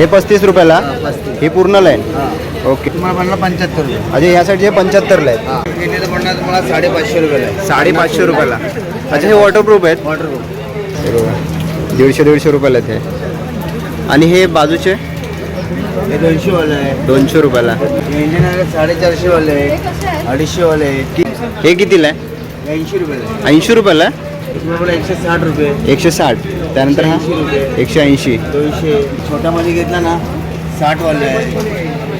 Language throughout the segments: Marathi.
हे पस्तीस रुपयाला? ही पूर्ण लाईन ओके. तुम्हाला पडला पंच्याहत्तर रुपये. अच्छा या साईडचे पंच्याहत्तरला आहेत. हा. गेलेलं पडणार तुम्हाला साडेपाचशे रुपयाला आहे. साडेपाचशे रुपयाला. अच्छा हे वॉटरप्रूफ आहेत? वॉटर हे बघा दीडशे दीडशे रुपयाला आहेत हे. आणि हे बाजूचे? हे दोनशे वाले आहे. दोनशे रुपयाला. हे साडेचारशे वाले आहे अडीचशे वाले आहे हे कितीला आहे? ऐंशी रुपयाला आहे. ऐंशी रुपयाला? आहे? एकशे साठ रुपये. एकशे साठ. त्यानंतर हा 80 रुपये. एकशे ऐंशी. दोनशे. छोट्यामध्ये घेतला ना साठ वाले आहे.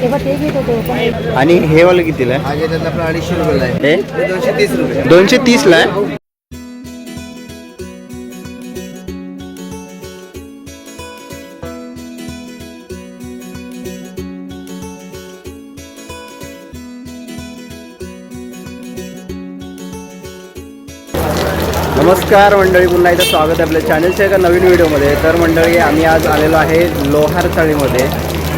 तेव्हा ते घेत होते पण. आणि हे वालं कितीला आहे? हा अडीचशे रुपयाला आहे. दोनशे तीस रुपये. दोनशे तीसला आहे? नमस्कार मंडळी. पुन्हा एकदा स्वागत आहे आपल्या चॅनलच्या एका नवीन व्हिडिओमध्ये तर मंडळी आम्ही आज आलेलो आहे लोहार चाळीमध्ये.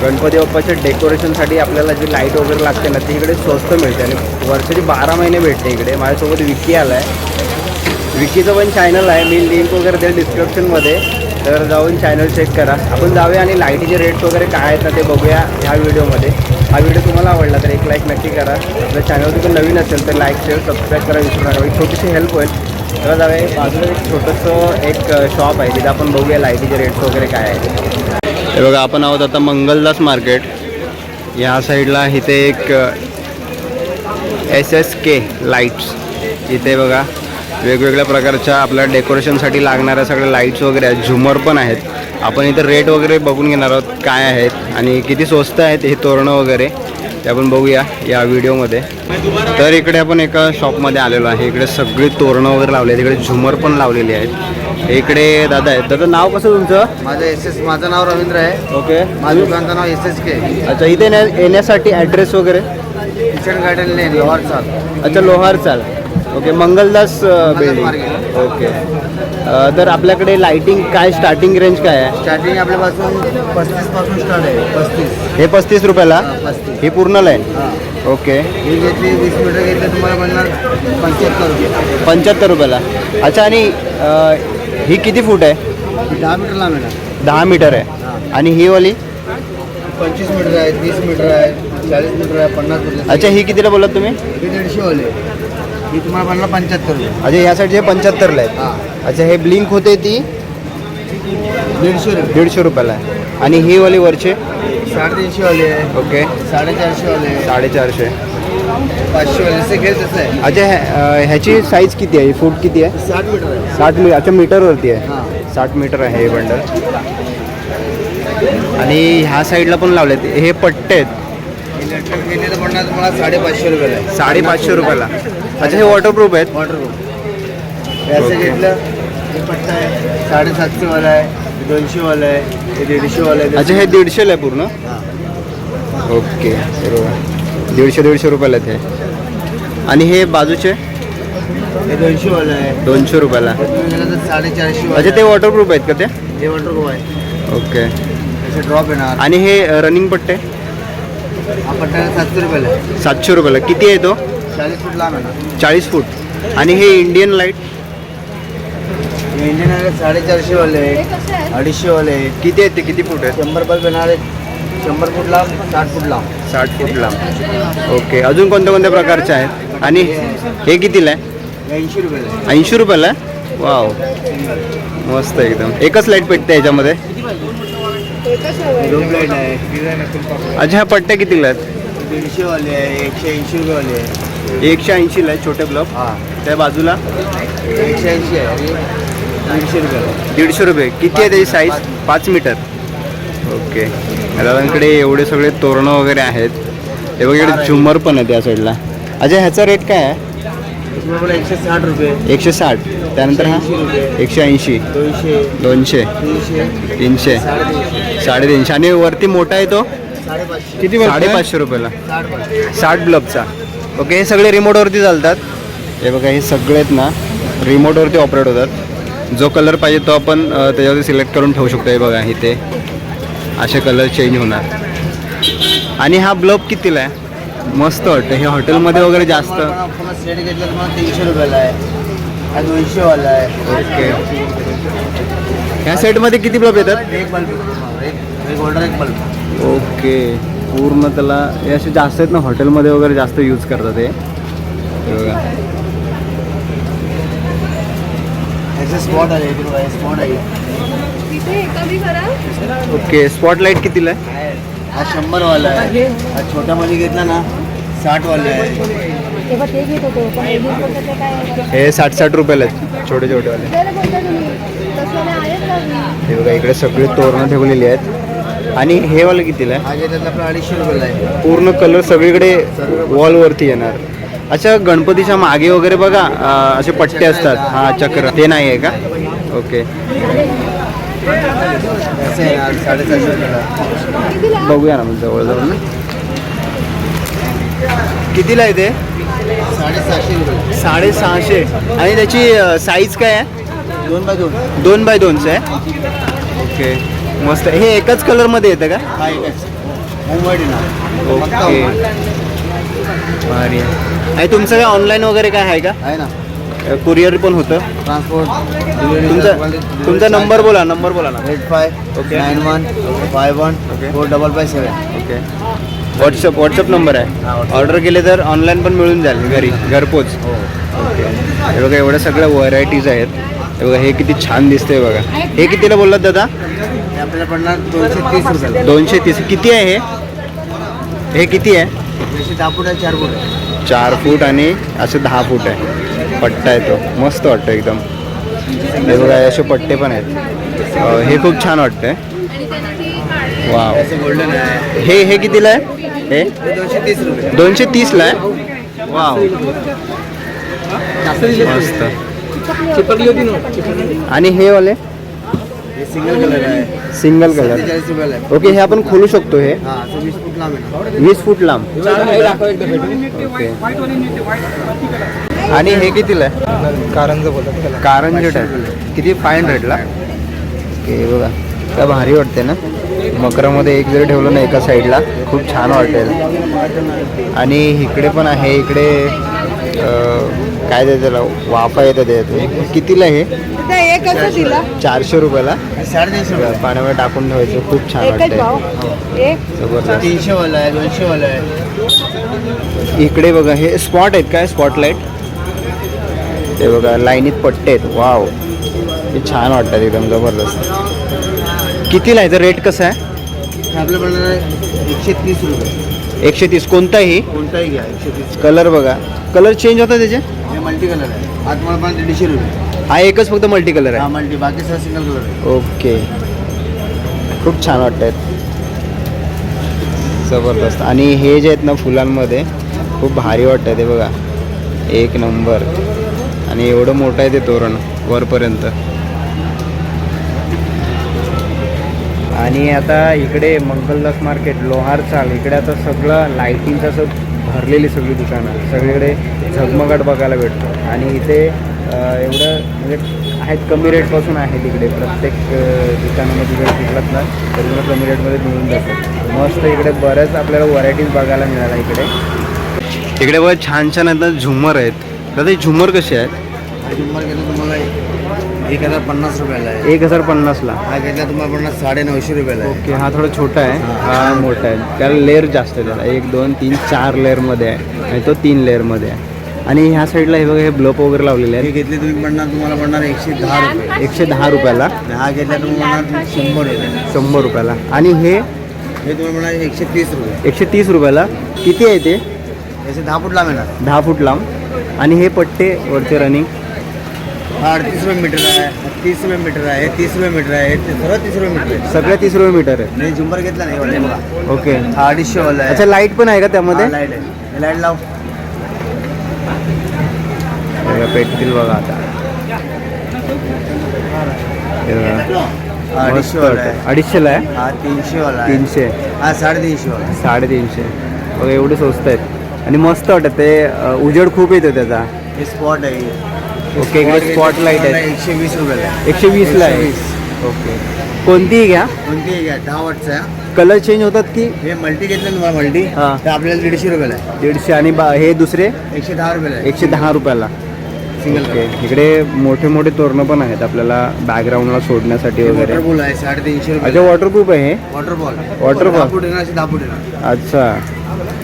गणपती बाप्पाच्या डेकोरेशनसाठी आपल्याला जी लाइट वगैरे लागते ना ती इकडे स्वस्त मिळते आणि वर्षाची बारा महिने भेटते इकडे. माझ्यासोबत विकी आला आहे विकीचं पण चॅनल आहे. मी लिंक वगैरे देईल डिस्क्रिप्शनमध्ये तर जाऊन चॅनल चेक करा. आपण जाऊया आणि लाईटीचे रेट्स वगैरे काय आहेत ना ते बघूया ह्या व्हिडिओमध्ये हा व्हिडिओ तुम्हाला आवडला तर एक लाईक नक्की करा. आपल्या चॅनल तुम्ही नवीन असेल तर लाईक शेअर सबस्क्राईब करा विसरू नका. एक छोटीशी हेल्प होईल. तर जाऊया बाजूला एक छोटंसं एक शॉप आहे तिथे आपण बघूया लाईटीचे रेट्स वगैरे काय आहे हे बघा आपण आहोत आता मंगलदास मार्केट या साईडला इथे एक एस एस के लाईट्स इथे बघा वेगवेगळ्या प्रकारच्या आपल्या डेकोरेशनसाठी लागणाऱ्या सगळ्या लाईट्स वगैरे आहेत. झुमर पण आहेत. आपण इथं रेट वगैरे बघून घेणार आहोत काय आहेत आणि किती स्वस्त आहेत हे तोरणं वगैरे. ते आपण बघूया या व्हिडिओमध्ये तर इकडे आपण एका शॉपमध्ये आलेलो आहे. इकडे सगळी तोरणं वगैरे लावली आहेत. इकडे झुमर पण लावलेली आहेत. इकडे दादा आहेत. दादा नाव कसं तुमचं? माझं एस एस माझं नाव रवींद्र आहे. ओके. माझं दुकानचं नाव एस एस के अच्छा इथे येण्या- येण्यासाठी ॲड्रेस वगैरे? किचन गार्डन लेन लोहार चाल. अच्छा Lohar Chawl. Okay Mangaldas market. Okay. तर आपल्याकडे लाइटिंग काय स्टार्टिंग रेंज काय आहे? स्टार्टिंग आपल्यापासून पस्तीसपासून स्टार्ट आहे. पस्तीस. हे पस्तीस रुपयाला? हा, पस्तीस. ही पूर्ण लाईन ओके. ही घेतली वीस मीटर घेतलं तुम्हाला बनणार पंच्याहत्तर रुपये. पंच्याहत्तर रुपयाला. अच्छा आणि अ, ही किती फूट आहे? दहा मीटर लांब येणार दहा मीटर आहे. आणि ही वाली? पंचवीस मीटर आहे तीस मीटर आहे चाळीस मीटर आहे पन्नास मीटर अच्छा ही कितीला बोलत तुम्ही? ही दीडशे वाले ही तुम्हाला बनणार पंच्याहत्तर रुपये. अच्छा या साईडचे पंच्याहत्तरला आहेत. हा. अच्छा हे ब्लिंक होते ती? दीडशे रुपये. दीडशे रुपयाला आहे. आणि ही वाली वरचे? साडेतीनशे वाले आहे. ओके. साडेचारशे वाले आहे. साडेचारशे. पाचशे वाले. घेईल तसं आहे. अच्छा अ, ह्याची साईज किती आहे? फूट किती आहे? साठ मीटर आहे. साठ मी अच्छा मीटरवरती आहे. हां. साठ मीटर आहे हे बंडल आणि ह्या साईडला पण लावलेत. हे पट्टे आहेत. इलेक्ट्रिक गेलेलं पडणार तुम्हाला साडेपाचशे रुपयाला आहे. साडेपाचशे रुपयाला. अच्छा हे वॉटरप्रूफ आहेत? वॉटरप्रूफ असं घेतलं हे पट्टा आहे. साडेसातशे वाला आहे हे दोनशे वाला आहे हे दीडशे वाला आहे. अच्छा हे दीडशेला आहे पूर्ण? हां. ओके बरोबर. दीडशे दीडशे रुपयाला हे आणि हे बाजूचे? हे दोनशे वाला आहे. दोनशे रुपयाला. साडेचारशे अच्छा ते वॉटरप्रूफ आहेत का ते. हे वॉटरप्रूफ आहे. ओके त्याचे ड्रॉप येणार. आणि हे रनिंग पट्टे? हा पट्टा सातशे रुपयाला सातशे रुपयाला. किती आहे तो? चाळीस फूट लांब येणार चाळीस फूट. आणि हे इंडियन लाइट हे इंजिन आहे साडेचारशे वाले आहे अडीचशे वाले आहे किती आहेत ते? किती फूट आहेत? शंभर बल्ब येणार आहेत. शंभर फूट लांब साठ फूट लांब. साठ फूट लांब. ओके अजून कोणत्या कोणत्या प्रकारचे आहेत? आणि हे कितीला आहे? ऐंशी रुपयाला आहे. ऐंशी रुपयाला आहे? वाव मस्त एकदम. एकच लाइट पेटते याच्यामध्ये? दोन लाइट आहे. अच्छा ह्या पट्ट्या कितीला आहेत? दीडशे वाले आहे एकशे ऐंशी रुपये वाले आहे. एकशे ऐंशीला आहे छोटे ब्लॉक. हां. त्या बाजूला एकशे ऐंशी आहे आणि दीडशे रुपये. दीडशे रुपये. किती आहे त्याची साईज पाच. मीटर. ओके. दादांकडे एवढे सगळे तोरणं वगैरे आहेत. हे इकडे झुमर पण आहे त्या साईडला अच्छा ह्याचा रेट काय आहे? एकशे साठ रुपये. एकशे साठ. त्यानंतर हा? एकशे ऐंशी दोनशे. दोनशे. तीनशे. तीनशे. साडेतीनशे. आणि वरती मोठा आहे तो? किती साडेपाचशे रुपयाला. साठ ब्लबचा ओके हे सगळे रिमोटवरती चालतात. हे बघा हे सगळे आहेत ना रिमोटवरती ऑपरेट होतात. जो कलर पाहिजे तो आपण त्याच्यावरती सिलेक्ट करून ठेवू शकतो. हे बघा इथे. असे कलर चेंज होणार. आणि हा ब्लब कितीला आहे? मस्त वाटतं. हे हॉटेलमध्ये वगैरे जास्त. पुन्हा सेट घेतलं तुम्हाला तीनशे रुपयाला आहे हा दोनशे वाला आहे ओके. ह्या सेटमध्ये किती ब्लब येतात? एक बल्ब एक एक होल्डर एक बल्ब ओके. पूर्ण त्याला हे असे जास्त आहेत ना हॉटेलमध्ये वगैरे जास्त यूज करतात हे. हे बघा. ऐसे स्पॉट आहे इकडे बघा, स्पॉट आहे. ओके स्पॉटलाईट कितीला आहे? हा शंभर वाला आहे. हा छोट्यामध्ये घेतला ना साठ वाला आहे? हे साठ साठ रुपयाला आहेत छोटे ना मी. हे बघा इकडे सगळे तोरणं ठेवलेली आहेत. आणि हे वाला कितीला आहे? आपला अडीचशे रुपयाला आहे. पूर्ण कलर सगळीकडे वॉलवरती येणार. अच्छा गणपतीच्या मागे वगैरे बघा अं, असे पट्टे असतात. हा चक्र. ते नाही आहे का ओके आहे रुपयाला. बघूया ना मग जवळ जवळ ना कितीला आहे ते? साडेसहाशे रुपये. साडेसहाशे. आणि त्याची साईज काय आहे? दोन बाय दोन. दोन बाय दोनचं आहे. ओके मस्त हे एकाच कलरमध्ये येतं का? हा एकच. मुंबई ना. ओके. आणि तुमचं काय ऑनलाईन वगैरे काय आहे का? आहे ना. कुरिअर पण होतं. ट्रान्सपोर्ट तुमचा तुमचा नंबर बोला नंबर बोला ना. Eight five Okay. Nine one five one Okay. Four double five seven okay WhatsApp WhatsApp number हा, आहे. ऑर्डर केले तर ऑनलाईन पण मिळून जाईल घरी घरपोच. हो. ओके हे बघा एवढ्या सगळ्या व्हरायटीज आहेत. हे बघा हे किती छान दिसतंय बघा. हे कितीला बोललात दादा? हे आपल्याला पडणार दोनशे तीस रुपयाला. दोनशे तीस. किती आहे हे? हे किती आहे? दहा फूट आहे चार फूट आहे. चार फूट आणि असं दहा फूट आहे. पट्टा आहे तो. मस्त वाटतं एकदम. हे बघा असे पट्टे पण आहेत. अं, हे खूप छान वाटतंय. वाव. गोल्डन आहे. हे हे कितीला आहे? हे? हे दोनशे तीस रुपये. दोनशे तीसला आहे? वाव. मस्त. आणि हे वाले? हे सिंगल कलर आहे. सिंगल कलर सत्तेचाळीस रुपयाला आहे. ओके हे आपण खोलू शकतो हे. हा असं वीस फूट लांब आहे ना. वीस फूट लांब. ओके आणि हे कितीला आहे? कारंज बोलतात त्याला. कारंजट आहे किती? फाय हंड्रेडला ओके बघा. काय भारी वाटते ना? मकरामध्ये एक जरी ठेवलं ना एका साईडला खूप छान वाटेल. आणि इकडे पण आहे इकडे अं, काय ते त्याला? वाफा येतं त्याच्यात. कितीला हे? एक कसं दिला. चारशे रुपयाला? साडेतीनशे रुपये. पाण्यामध्ये टाकून ठेवायचं. खूप छान एकच वाटतंय. भाव. एक. जबरदस्त. तीनशे वाला आहे दोनशे वाला आहे. इकडे बघा हे स्पॉट आहेत काय? स्पॉटलाईट? ते बघा लाईनीत पट्टे आहेत. वाव. हे छान वाटतात एकदम जबरदस्त. कितीला आहे? रेट कसं आहे? एकशे तीस रुपये. एकशे तीस. कोणताही? कोणताही घ्या एकशे तीस. कलर बघा. कलर चेंज होता त्याचे? हे मल्टी कलर आहे. आत मला पण दीडशे रुपये. हा एकच फक्त मल्टी कलर हा आहे मल्टी बाकी सिंगल कलर आहे. ओके खूप छान वाटत आहेत जबरदस्त. आणि हे जे आहेत ना फुलांमध्ये खूप भारी वाटतं ते बघा. एक नंबर. आणि एवढं मोठं आहे ते तोरण वरपर्यंत. आणि आता इकडे मंगलदास मार्केट लोहार चाल. इकडे आता सगळं लाईटिंगचं असं भरलेली सगळी दुकानं. सगळीकडे झगमगाट बघायला भेटतो. आणि इथे एवढं म्हणजे आहेत कमी रेटपासून आहेत इकडे प्रत्येक दुकानामध्ये जर शिकलात ना तर तुम्हाला कमी रेटमध्ये मिळून जातात मस्त इकडे बऱ्याच आपल्याला व्हरायटीज बघायला मिळाल्या इकडे. इकडे बघा छान छान आता झुमर आहेत. दादा हे झुमर कसे आहेत? हा झुंबर घेतला तुम्हाला एक हजार पन्नास रुपयाला आहे. एक हजार पन्नासला. हा घेतला तुम्हाला पन्नास साडे नऊशे रुपयाला आहे. ओके हा थोडा छोटा आहे. हा मोठा आहे. त्याला लेअर जास्त आहे त्याला. एक दोन तीन चार लेअरमध्ये आहे. आणि तो तीन लेअरमध्ये आहे. आणि ह्या साईडला हे बघा हे ब्लप वगैरे लावलेले हे आहेत घेतले तुम्ही पडणार तुम्हाला पडणार एकशे दहा रुपये. एकशे दहा रुपयाला. आणि हा घेतला तुम्हाला पडणार शंभर रुपये. शंभर रुपयाला. आणि हे? हे तुम्हाला पडणार एकशे तीस रुपये. एकशे तीस रुपयाला. किती आहे ते? याचे दहा फूट लांब येणार दहा फूट लांब. आणि हे पट्टे वरचे रनिंग हा अडतीस रुपये मीटर आहे. तीस रुपये मीटर आहे. तीस रुपये मीटर आहे. हे सर्व तीस रुपये मीटर आहे. सगळ्या तीस रुपये मीटर आहे. नाही झुंबर घेतला नाही ओके. हा अडीचशे वाला आहे. अच्छा लाइट पण आहे का त्यामध्ये? लाइट आहे. लाइट लाव. बघा, पेटतील बघा आता. अडीचशेला आहे? हा तीनशे वाला आहे. तीनशे. हा साडेतीनशे वाला. साडेतीनशे. बघा एवढे स्वस्त आहेत. आणि मस्त वाटत ते अ, उजेड खूप येतो त्याचा. हे स्पॉट आहे. ओके, इकडे spot light आहे. एकशे वीस रुपयाला आहे. एकशे वीसला आहे. 120. ओके कोणतीही घ्या. कोणती घ्या. दहा वॉटचा आहे. कलर चेंज होतात की? हे मल्टी घेतलं तुम्हाला मल्टी हा. तर आपल्याला दीडशे रुपयाला आहे. दीडशे आणि बा हे दुसरे? एकशे दहा रुपयाला आहे. एकशे दहा रुपयाला. सिंगल ओके इकडे मोठे मोठे तोरणं पण आहेत आपल्याला बॅकग्राऊंडला सोडण्यासाठी वगैरे. वॉटरबॉल आहे साडेतीनशे रुपये. अच्छा वॉटरप्रूफ आहे हे? वॉटरबॉल Waterfall. येणार असे येणार. अच्छा.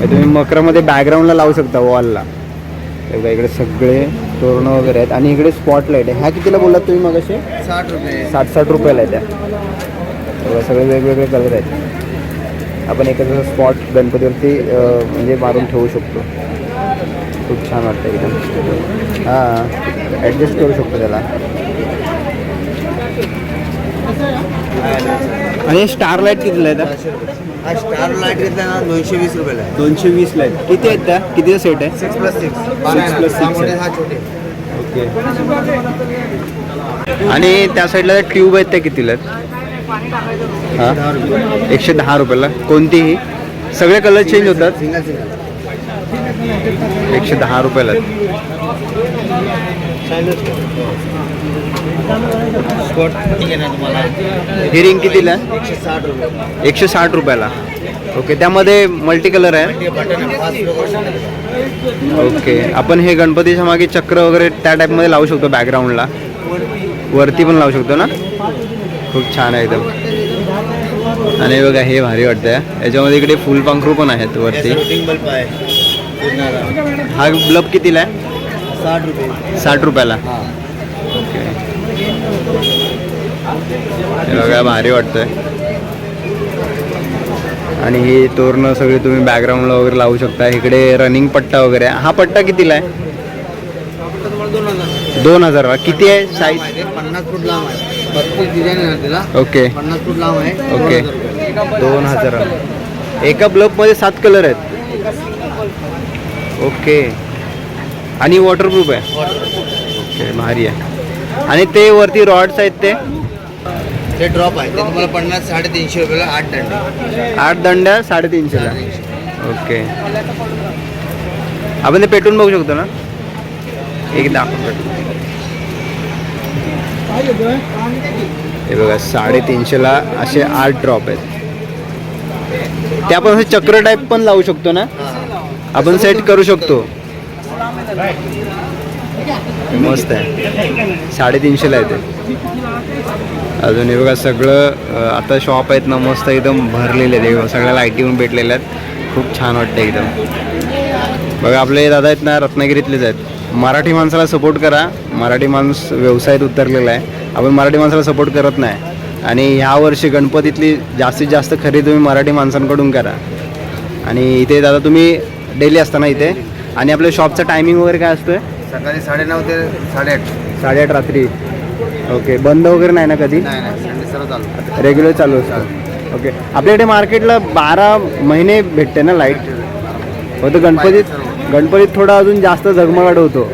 हे तुम्ही मकरामध्ये बॅकग्राऊंडला लावू शकता वॉलला बघा इकडे सगळे तोरणं वगैरे आहेत. आणि इकडे स्पॉटलाईट आहे. ह्या कितीला बोललात तुम्ही मग असे साठ रुपये. साठ साठ रुपयाला आहे त्या बघा, सगळे वेगवेगळे कलर आहेत. आपण एखादा स्पॉट गणपतीवरती अं, म्हणजे मारून ठेवू शकतो. खूप छान वाटतं एकदम. हां ॲडजस्ट करू शकतो त्याला. आणि स्टार लाइट कितीला आहे हा स्टार लाइट घेतला ना दोनशे वीस रुपयाला आहे. दोनशे वीसला आहेत. किती आहेत त्या? कितीचा सेट आहे? Six plus six plus six आहे. हा छोटे. ओके. आणि त्या साईडला ट्यूब आहेत त्या कितीला आहेत? हां? एकशे दहा रुपयाला. कोणतीही सगळे कलर चेंज होतात. सिंगल सिंगल एकशे दहा रुपयाला स्पॉट किती घेणार तुम्हाला? ही रिंग कितीला? एकशे साठ रुपये. एकशे साठ रुपयाला. ओके त्यामध्ये मल्टी कलर आहे. ओके आपण हे गणपतीच्या मागे चक्र वगैरे त्या टाईपमध्ये लावू शकतो बॅकग्राऊंडला वरती पण लावू शकतो ना? खूप छान आहे एकदम. आणि बघा हे भारी वाटतंय. याच्यामध्ये इकडे फुलपांखरू पण आहेत वरती. आहे. हा ब्लब कितीला आहे? साठ रुपये. साठ रुपयाला. हा. ओके हे बघा भारी वाटतंय. आणि ही तोरणं सगळी तुम्ही बॅकग्राऊंडला वगैरे लावू शकता. इकडे रनिंग पट्टा वगैरे आहे. हा पट्टा कितीला आहे? दोन हजार. दोन हजार किती आहे साईज पन्नास फूट लांब आहे. बत्तीस डिझाईन आहे तिला. ओके. पन्नास फूट लांब आहे. ओके. दोन हजार. एका ब्लबमध्ये सात कलर आहेत. ओके. आणि वॉटरप्रूफ आहे? ओके भारी आहे. आणि ते वरती रॉड्स आहेत ते? ते ड्रॉप आहे. ते तुम्हाला पन्नास साडेतीनशे रुपयाला आठ दंडे. आठ दंड्या साडेतीनशेला? ओके. आपण ते पेटून बघू शकतो ना? एकदा आपण पेटून हे बघा साडेतीनशेला असे आठ ड्रॉप आहेत. ते आपण असे चक्र टाईप पण लावू शकतो ना? आपण सेट करू शकतो. मस्त आहे. साडेतीनशेला आहे ते अजून हे बघा सगळं आता शॉप आहेत ना मस्त एकदम भरलेले आहेत. सगळ्या लाइट पण भेटलेल्या आहेत. खूप छान वाटतं एकदम. बघा आपले दादा आहेत ना रत्नागिरीतलेच आहेत. मराठी माणसाला सपोर्ट करा. मराठी माणूस व्यवसायात उतरलेला आहे. आपण मराठी माणसाला सपोर्ट करत नाही. आणि ह्या वर्षी गणपतीतली जास्तीत जास्त खरेदी तुम्ही मराठी माणसांकडून करा. आणि इथे दादा तुम्ही डेली असता ना इथे. आणि आपल्या शॉपचा टायमिंग वगैरे काय असतोय? सकाळी साडेनऊ ते साडेआठ. साडेआठ रात्री. ओके बंद वगैरे नाही ना कधी? नाही नाही संडे सर्व चालू. रेग्युलर चालू असतं. ओके आपल्याकडे मार्केटला बारा महिने भेटते ना लाइट फक्त गणपतीत गणपतीत थोडा अजून जास्त झगमगाट होतो.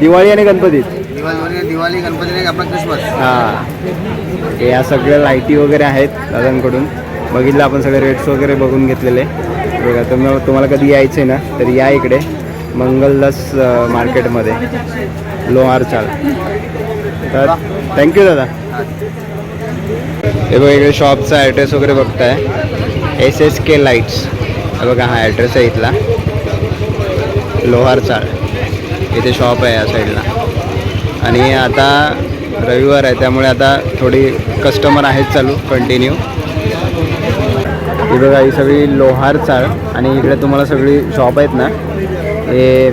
दिवाळी आणि गणपतीत? दिवाळी दिवाळी गणपती नाही आपला क्रिसमस हां. हे या सगळ्या लाईटी वगैरे आहेत दादांकडून. बघितलं आपण सगळे रेट्स वगैरे बघून घेतलेले. बघा तुम्ही तुम्हाला कधी यायचं आहे ना तर या इकडे. मंगलदास मार्केटमध्ये. लोहार चाल. तर थँक्यू दादा. हे बघा इकडे शॉपचा ॲड्रेस वगैरे बघताय. एस एस के लाईट्स हा बघा हा ॲड्रेस आहे इथला. लोहार चाळ इथे शॉप आहे या साईडला आणि आता रविवार आहे त्यामुळे आता थोडी कस्टमर आहेत चालू कंटिन्यू ही बघा ही सगळी लोहार चाळ आणि इकडे तुम्हाला सगळी शॉप आहेत ना हे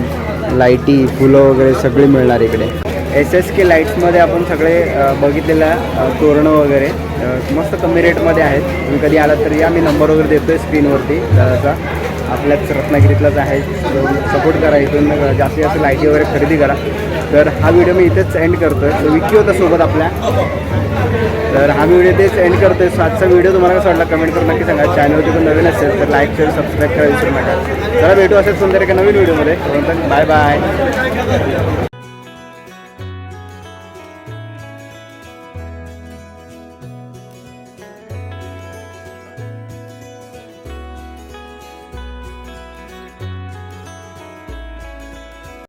लाईटी फुलं वगैरे सगळी मिळणार इकडे. एस एस के लाईट्समध्ये आपण सगळे बघितलेलं तोरणं वगैरे मस्त कमी रेटमध्ये आहेत. तुम्ही कधी आलात तर या मी नंबर वगैरे देतो आहे स्क्रीनवरती दादाचा आपल्याच रत्नागिरीतलाच आहे. सपोर्ट करा इथून जास्तीत जास्त लाईटी वगैरे खरेदी करा. तर हा व्हिडिओ मी इथेच एंड करतो आहे विकी होता सोबत आपल्या तर हा व्हिडिओ तेच एंड करतो आहे आजचा व्हिडिओ तुम्हाला कसा वाटला कमेंट करून नक्की सांगा. चॅनलवरती पण नवीन असेल तर लाईक शेअर सबस्क्राईब करायला विसरू नका. चला भेटू असेल सुंदर एका नवीन व्हिडिओमध्ये. Bye bye